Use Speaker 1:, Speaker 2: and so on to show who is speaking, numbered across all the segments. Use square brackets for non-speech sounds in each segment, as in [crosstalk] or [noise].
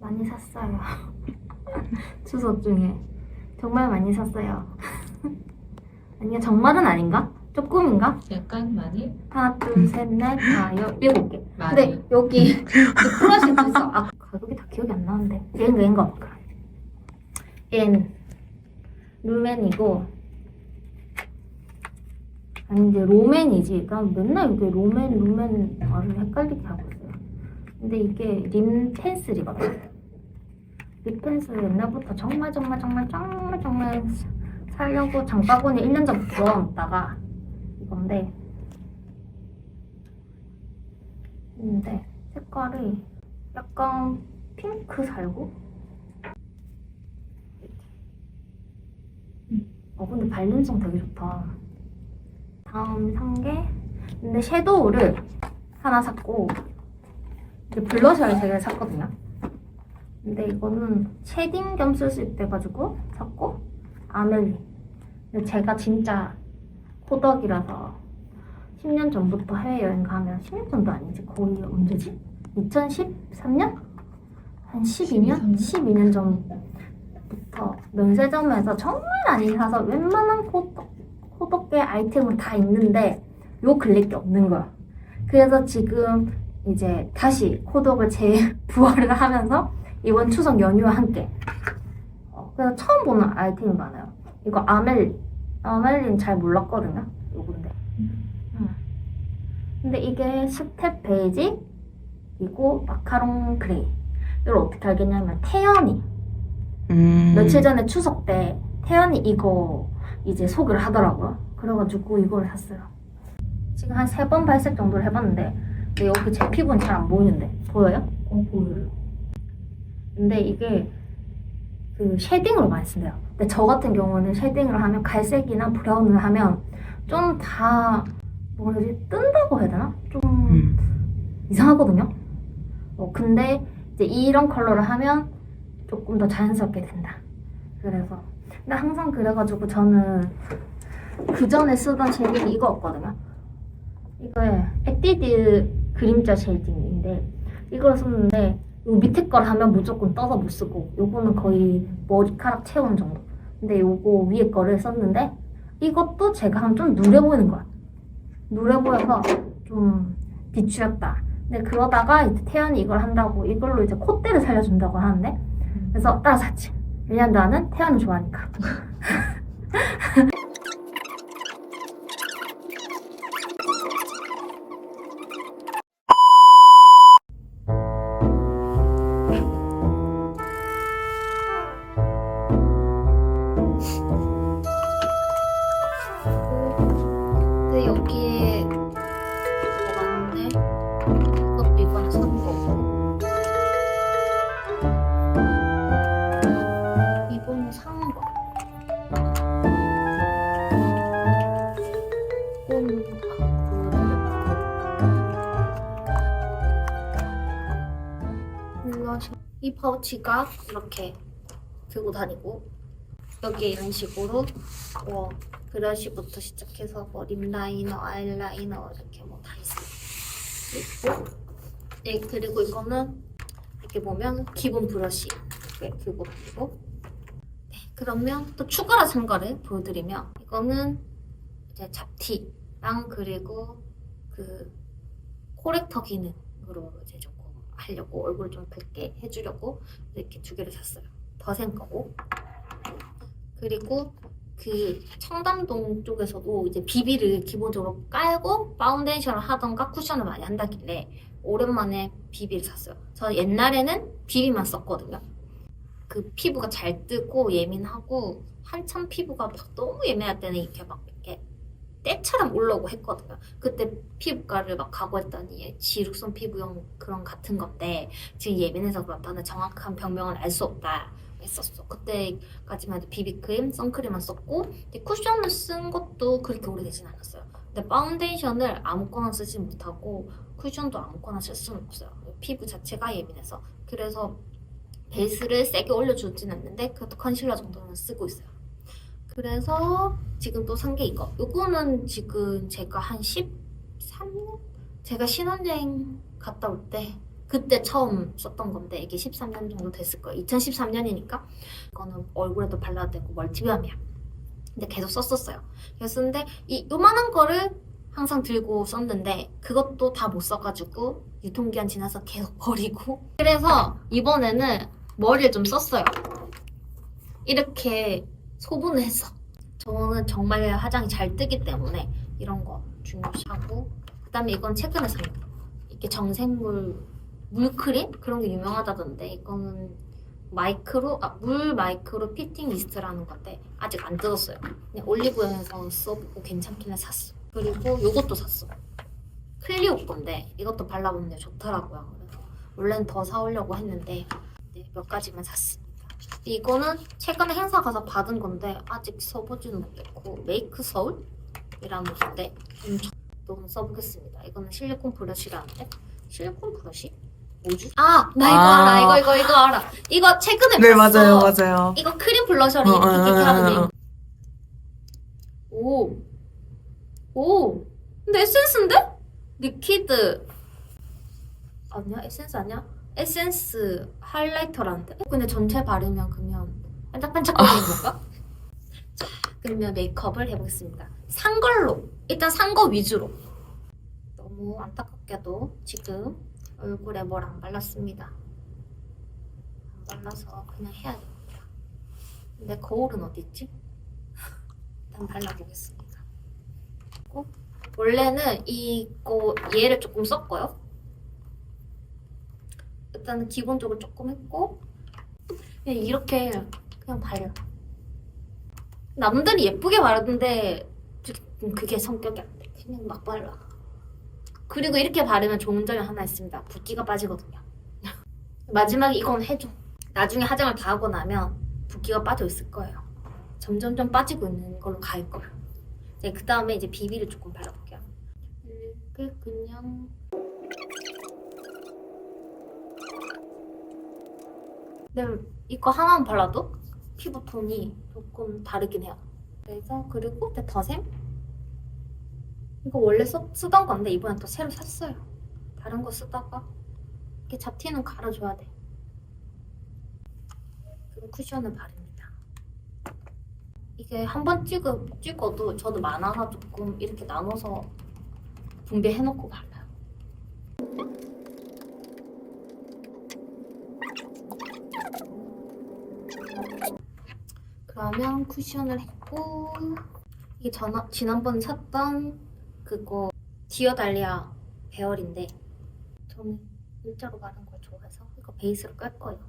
Speaker 1: 많이 샀어요. [laughs] 추석 중에 정말 많이 샀어요. [laughs] 아니야 정말은 아닌가? 조금인가?
Speaker 2: 약간 많이
Speaker 1: 하나 둘셋넷 다여 일곱 개.
Speaker 2: 많이
Speaker 1: 근데 여기 [laughs] 그 플러시도 있어. 아 가격이 다 기억이 안 나는데 얘는 봐. 그럼. 얘는 루멘이고 아니 이제 로맨이지. 난 맨날 이게 로맨 루멘 말을 헷갈리게 하고 있어요. 근데 이게 림 펜슬이거든. 립 펜슬 옛날부터 정말 정말 정말 정말 정말 살려고 장바구니 1년 전부터 넣어놨다가 이건데 근데 색깔이 약간 핑크 살고? 어 근데 발림성 되게 좋다. 다음 산 게 근데 섀도우를 하나 샀고 블러셔를 세 개를 샀거든요 근데 이거는 쉐딩 겸 쓸 수 있대가지고 샀고 아멜리 근데 제가 진짜 호덕이라서 10년 전부터 해외여행 가면 10년 전도 아니지 거의 언제지? 2013년? 한 12년? 12년 전부터 면세점에서 정말 많이 사서 웬만한 호덕, 호덕계 아이템은 다 있는데 요 근래 게 없는 거야 그래서 지금 이제 다시 호덕을 재부활을 하면서 이번 추석 연휴와 함께 어, 그래서 처음 보는 아이템이 많아요 이거 아멜 아멜린 잘 몰랐거든요 요건데 음. 근데 이게 스텝 베이지이고 마카롱 그레이 이걸 어떻게 알겠냐면 태연이
Speaker 3: 음.
Speaker 1: 며칠 전에 추석 때 태연이 이거 이제 소개를 하더라고요 그래가지고 이걸 샀어요 지금 한 세 번 발색 정도를 해봤는데 근데 여기 제 피부는 잘 안 보이는데 보여요?
Speaker 2: 어 보여요.
Speaker 1: 근데 이게 그 쉐딩으로 많이 쓴대요. 근데 저 같은 경우는 쉐딩을 하면 갈색이나 브라운을 하면 좀다 되지? 뜬다고 해야 되나? 좀
Speaker 3: 음.
Speaker 1: 이상하거든요. 어, 근데 이제 이런 컬러를 하면 조금 더 자연스럽게 된다. 그래서 근데 항상 그래가지고 저는 그 전에 쓰던 쉐딩이 이거였거든요. 이거에 에뛰드 그림자 쉐딩인데 이걸 썼는데 요 밑에 걸 하면 무조건 떠서 못 쓰고 요거는 거의 머리카락 채운 정도. 근데 요거 위에 거를 썼는데 이것도 제가 좀 누래 보이는 거야. 누래 보여서 좀 비추였다. 근데 그러다가 이제 태연이 이걸 한다고 이걸로 이제 콧대를 살려준다고 하는데 그래서 따라 샀지. 왜냐면 나는 태연을 좋아하니까. [laughs] 이 파우치가 이렇게 들고 다니고 여기에 이런 식으로 뭐 브러쉬부터 시작해서 뭐 립라이너, 아이라이너 이렇게 뭐 다 있어요. 있고, 네, 그리고 이거는 이렇게 보면 기본 브러쉬 이렇게 들고 다니고 네, 그러면 또 추가로 산 거를 보여드리면 이거는 이제 잡티랑 그리고 그 코렉터 기능으로 이제 조금 하려고 얼굴 좀 붉게 해주려고 이렇게 두 개를 샀어요. 더센 거고 그리고 그 청담동 쪽에서도 이제 비비를 기본적으로 깔고 파운데이션을 하던가 쿠션을 많이 한다길래 오랜만에 비비를 샀어요. 저 옛날에는 비비만 썼거든요. 그 피부가 잘 뜨고 예민하고 한참 피부가 막 너무 예민할 때는 이렇게 막 때처럼 올라오고 했거든요. 그때 피부과를 막 가고 했더니 지룩성 피부용 그런 같은 건데 지금 예민해서 그렇다는 정확한 병명을 알수 없다 했었어. 그때까지만 해도 비비크림, 선크림만 썼고 근데 쿠션을 쓴 것도 그렇게 오래되진 않았어요. 근데 파운데이션을 아무거나 쓰지 못하고 쿠션도 아무거나 쓸 수는 없어요. 피부 자체가 예민해서 그래서 베이스를 세게 올려주진 않는데 그래도 컨실러 정도는 쓰고 있어요. 그래서 지금 또 산 게 이거. 요거는 지금 제가 한 13년? 제가 신혼여행 갔다 올 때 그때 처음 썼던 건데 이게 13년 정도 됐을 거예요. 2013년이니까 이거는 얼굴에도 발라도 되고 멀티비암이야. 근데 계속 썼었어요. 그래서 근데 이 요만한 거를 항상 들고 썼는데 그것도 다 못 써가지고 유통기한 지나서 계속 [laughs] 버리고 그래서 이번에는 머리를 좀 썼어요. 이렇게 했어. 저는 정말 화장이 잘 뜨기 때문에 이런 거 중요시하고 그다음에 이건 최근에 산 거. 이게 정생물 물크림 그런 게 유명하다던데 이거는 마이크로 아, 물 마이크로 피팅 미스트라는 건데 아직 안 뜯었어요. 그냥 올리브영에서 써보고 괜찮길래 샀어. 그리고 요것도 샀어. 클리오 건데 이것도 발라보는데 좋더라고요. 그래서 원래는 더 사오려고 했는데 네, 몇 가지만 샀습니다. 이거는 최근에 행사 가서 받은 건데 아직 써보지는 못했고 메이크 서울이라는 곳인데 좀 써보겠습니다. 이거는 실리콘 브러쉬라는데 실리콘 브러쉬? 뭐지? 아! 나 이거
Speaker 2: 아.
Speaker 1: 알아 이거 이거 이거 알아 이거 최근에
Speaker 2: 네,
Speaker 1: 봤어
Speaker 2: 맞아요, 맞아요.
Speaker 1: 이거 크림 블러셔를
Speaker 2: 어,
Speaker 1: 이렇게
Speaker 2: 어,
Speaker 1: 이렇게
Speaker 2: 어,
Speaker 1: 하면
Speaker 2: 어,
Speaker 1: 돼. 오. 오. 근데 에센스인데? 리퀴드. 아니야? 에센스 아니야? 에센스 하이라이터라는데? 근데 전체 바르면 그러면 반짝반짝거리는 건가? 자, 그러면 메이크업을 해보겠습니다. 산 걸로. 일단 산 거 위주로. 너무 안타깝게도 지금 얼굴에 뭘 안 발랐습니다. 안 발라서 그냥 해야겠다. 근데 거울은 어디 있지? 일단 발라보겠습니다. 원래는 이거 얘를 조금 썼고요. 일단은 기본적으로 조금 했고 그냥 이렇게 그냥 발라. 남들이 예쁘게 바르는데 좀 그게 성격이 안 돼. 그냥 막 발라. 그리고 이렇게 바르면 좋은 점이 하나 있습니다. 붓기가 빠지거든요. [laughs] 마지막에 이건 해줘. 나중에 화장을 다 하고 나면 붓기가 빠져 있을 거예요. 점점점 빠지고 있는 걸로 갈 거예요. 네, 그 다음에 이제 비비를 조금 발라볼게요. 이렇게 그냥. 네, 이거 하나만 발라도 피부 톤이 조금 다르긴 해요. 그래서 그리고 더샘 이거 원래 써, 쓰던 건데 이번엔 또 새로 샀어요. 다른 거 쓰다가 이렇게 잡티는 갈아줘야 돼. 그리고 쿠션을 바릅니다. 이게 한 번 찍어, 찍어도 저도 많아서 조금 이렇게 나눠서 분배해놓고 발라요. 그러면 쿠션을 했고 이게 전, 지난번 샀던 그거 디어달리아 배열인데 저는 일자로 바른 걸 좋아해서 이거 베이스로 깔 거예요.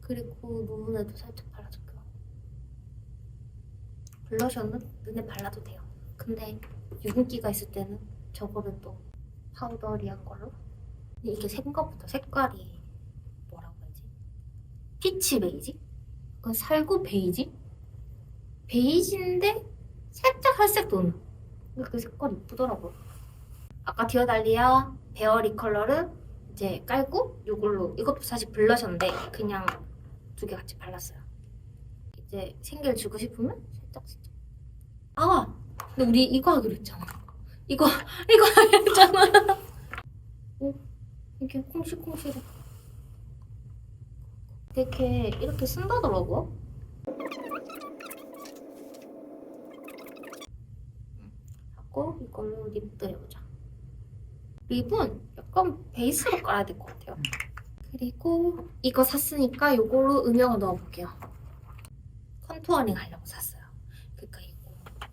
Speaker 1: 그리고 눈에도 살짝 발라줄게요. 블러셔는 눈에 발라도 돼요. 근데 유분기가 있을 때는 저거를 또 파우더리한 걸로 이게 생각보다 색깔이 뭐라고 해야지? 피치 베이지? 그건 살구 베이지? 베이지인데 살짝 살색 도는 근데 그 색깔 이쁘더라고요. 아까 디어달리아 베어리 컬러를 이제 깔고 이걸로 이것도 사실 블러셔인데 그냥 두 개 같이 발랐어요. 이제 생기를 주고 싶으면 살짝 살짝. 아, 근데 우리 이거 하기로 했잖아. 이거 [laughs] 이거 하기로 했잖아. [laughs] 어, 이게 콩실콩실해. 이렇게 이렇게 쓴다더라고. 하고 이걸로 립도 해보자. 립은 약간 베이스로 깔아야 될 것 같아요. 그리고 이거 샀으니까 이걸로 음영을 넣어볼게요. 컨투어링 하려고 샀어요. 그러니까 이거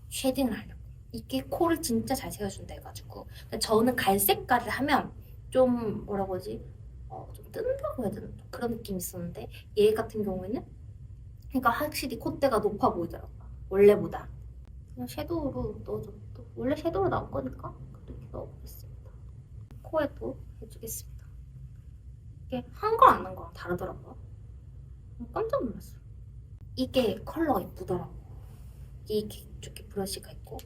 Speaker 1: 쉐딩을 하려고. 이게 코를 진짜 잘 세워준다 해가지고 저는 갈색깔을 하면 좀 뭐라고 하지? 어, 좀 뜬다고 해야 되나? 그런 느낌이 있었는데 얘 같은 경우에는 그러니까 확실히 콧대가 높아 보이더라고요. 원래보다. 그냥 섀도우로 넣어줘. 또 원래 섀도우로 나올 거니까 그렇게 넣어보겠습니다. 코에도 해주겠습니다. 이게 한거안한 거랑 다르더라고요. 깜짝 놀랐어요. 이게 컬러가 이쁘더라고. 이게 이쪽에 브러쉬가 있고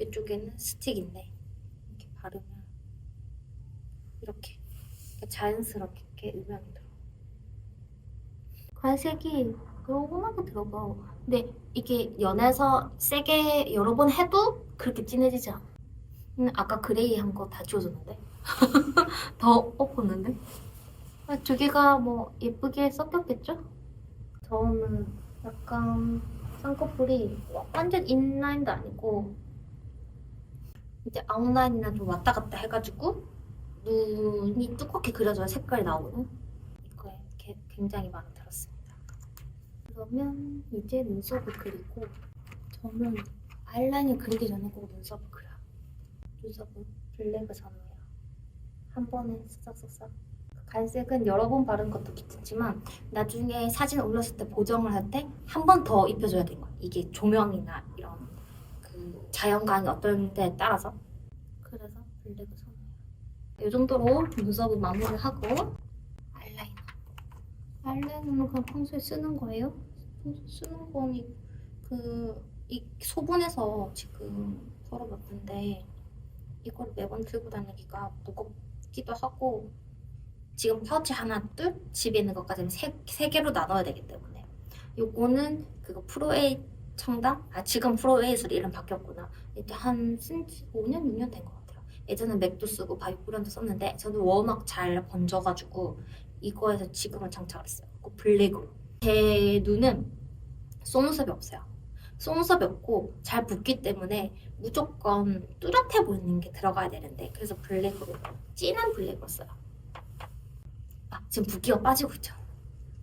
Speaker 1: 이쪽에는 스틱인데 이렇게 바르면 이렇게 자연스럽게 음영이 들어. 갈색이 요만하게 들어가. 근데 이게 연해서 세게 여러 번 해도 그렇게 진해지지 않아. 음, 아까 그레이 한 거 다 지워졌는데? [laughs] 더 엎었는데? 아, 두 개가 뭐 예쁘게 섞였겠죠? 저는 약간 쌍꺼풀이 완전 인라인도 아니고 이제 아웃라인이랑 좀 왔다 갔다 해가지고 눈이 두껍게 그려져야 색깔이 나오는 이거에 게- 굉장히 마음에 들었습니다. 그러면 이제 눈썹을 그리고 저는 아이라인을 그리기 전에 꼭 눈썹을 그려요. 눈썹은 블랙을 선호해요. 한 번에 쓱싹쓱싹. 그 갈색은 여러 번 바른 것도 괜찮지만 나중에 사진 올렸을 때 보정을 할 때 한 번 더 입혀줘야 되는 거야. 이게 조명이나 이런 그 자연광이 어떤 때에 따라서. 그래서 블랙을 선호해요. 이 정도로 눈썹을 마무리를 하고 아이라이너. 아이라이너는 그냥 평소에 쓰는 거예요. 쓰는 거니 그이 소분해서 지금 덜어봤는데 이걸 매번 들고 다니기가 무겁기도 하고 지금 파우치 하나 둘 집에 있는 것까지는 세, 세 개로 나눠야 되기 때문에 요거는 그거 프로에이 청담? 아 지금 프로에이스로 이름 바뀌었구나 이제 한 쓴지 5년 6년 된 것 같아요 예전엔 맥도 쓰고 바이브런도 썼는데 저는 워낙 잘 번져가지고 이거에서 지금은 장착을 했어요 그 블랙으로 제 눈은 속눈썹이 없어요 속눈썹이 없고 잘 붓기 때문에 무조건 뚜렷해 보이는 게 들어가야 되는데 그래서 블랙으로 진한 블랙으로 써요 아, 지금 붓기가 빠지고 있죠.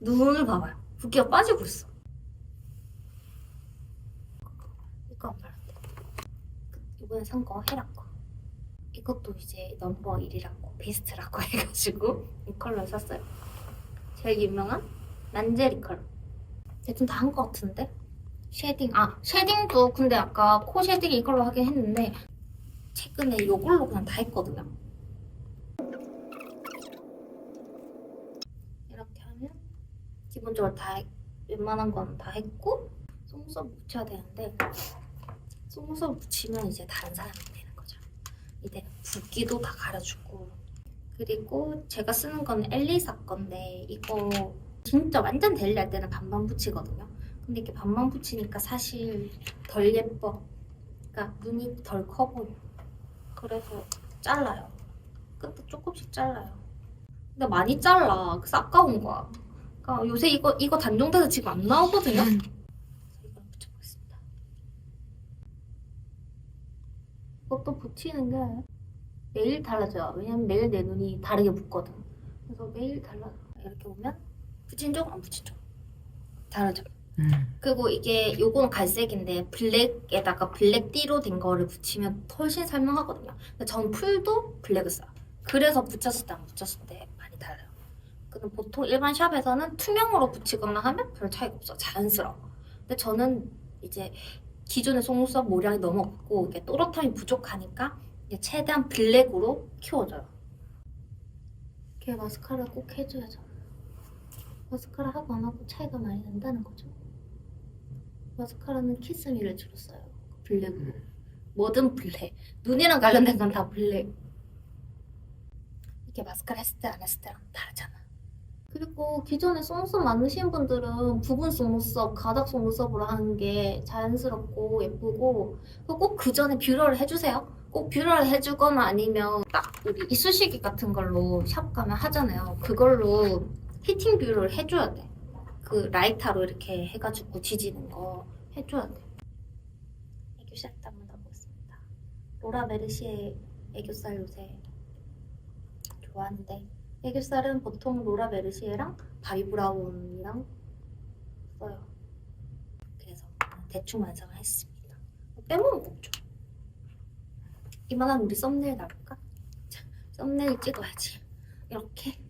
Speaker 1: 눈을 봐봐요. 붓기가 빠지고 있어. 이거 안 발랐대. 그, 이번에 산거 헤라 거. 이것도 이제 넘버 1이라고 베스트라고 [laughs] 해가지고 이 컬러 샀어요. 제일 유명한 란제리 컬러. 대충 다한거 같은데? 쉐딩. 아, 쉐딩도 근데 아까 코 쉐딩 이걸로 하긴 했는데 최근에 이걸로 그냥 다 했거든요. 이렇게 하면 기본적으로 다 했- 웬만한 건 다 했고 속눈썹 묻혀야 되는데 속눈썹 묻히면 이제 다른 사람이 되는 거죠. 이제 붓기도 다 가려주고 그리고 제가 쓰는 건 엘리사 건데 이거 진짜 완전 데일리 할 때는 반반 붙이거든요. 근데 이렇게 반반 붙이니까 사실 덜 예뻐. 그러니까 눈이 덜 커 보여. 그래서 잘라요. 끝도 조금씩 잘라요. 근데 많이 잘라. 그래서 아까운 거야. 그러니까 요새 이거 이거 단종돼서 지금 안 나오거든요. 그래서 이걸 붙여보겠습니다. 이것도 붙이는 게 매일 달라져요. 왜냐면 매일 내 눈이 다르게 붓거든. 그래서 매일 달라져. 이렇게 보면 붙인 쪽, 안 붙인 쪽 다르죠.
Speaker 2: 음.
Speaker 1: 그리고 이게 요건 갈색인데 블랙에다가 블랙 띠로 된 거를 붙이면 훨씬 설명하거든요. 근데 전 풀도 블랙을 써요. 그래서 붙였을 때 안 붙였을 때 많이 달라요. 근데 보통 일반 샵에서는 투명으로 붙이거나 하면 별 차이가 없어. 자연스러워. 근데 저는 이제 기존의 속눈썹 모량이 너무 없고 이게 또렷함이 부족하니까 최대한 블랙으로 키워줘요. 이렇게 마스카라 꼭 해줘야죠. 마스카라 하고 안 하고 차이가 많이 난다는 거죠. 마스카라는 키스미를 주로 써요. 블랙으로. 뭐든 블랙. 눈이랑 관련된 건 다 블랙. 이게 마스카라 했을 때 안 했을 때랑 다르잖아. 그리고 기존에 속눈썹 많으신 분들은 부분 속눈썹, 가닥 속눈썹으로 하는 게 자연스럽고 예쁘고 꼭 그 전에 뷰러를 해주세요. 꼭 뷰러를 해주거나 아니면 딱 우리 이쑤시개 같은 걸로 샵 가면 하잖아요. 그걸로 히팅 뷰러를 해줘야 돼. 그 라이터로 이렇게 해가지고 지지는 거 해줘야 돼. 애교살 한번 넣어보겠습니다. 로라 메르시의 애교살 요새 좋아하는데 애교살은 보통 로라 메르시에랑 바비 브라운이랑 써요. 그래서 대충 완성을 했습니다. 거 없죠. 이만한 우리 썸네일 나올까? 자, 썸네일 찍어야지. 이렇게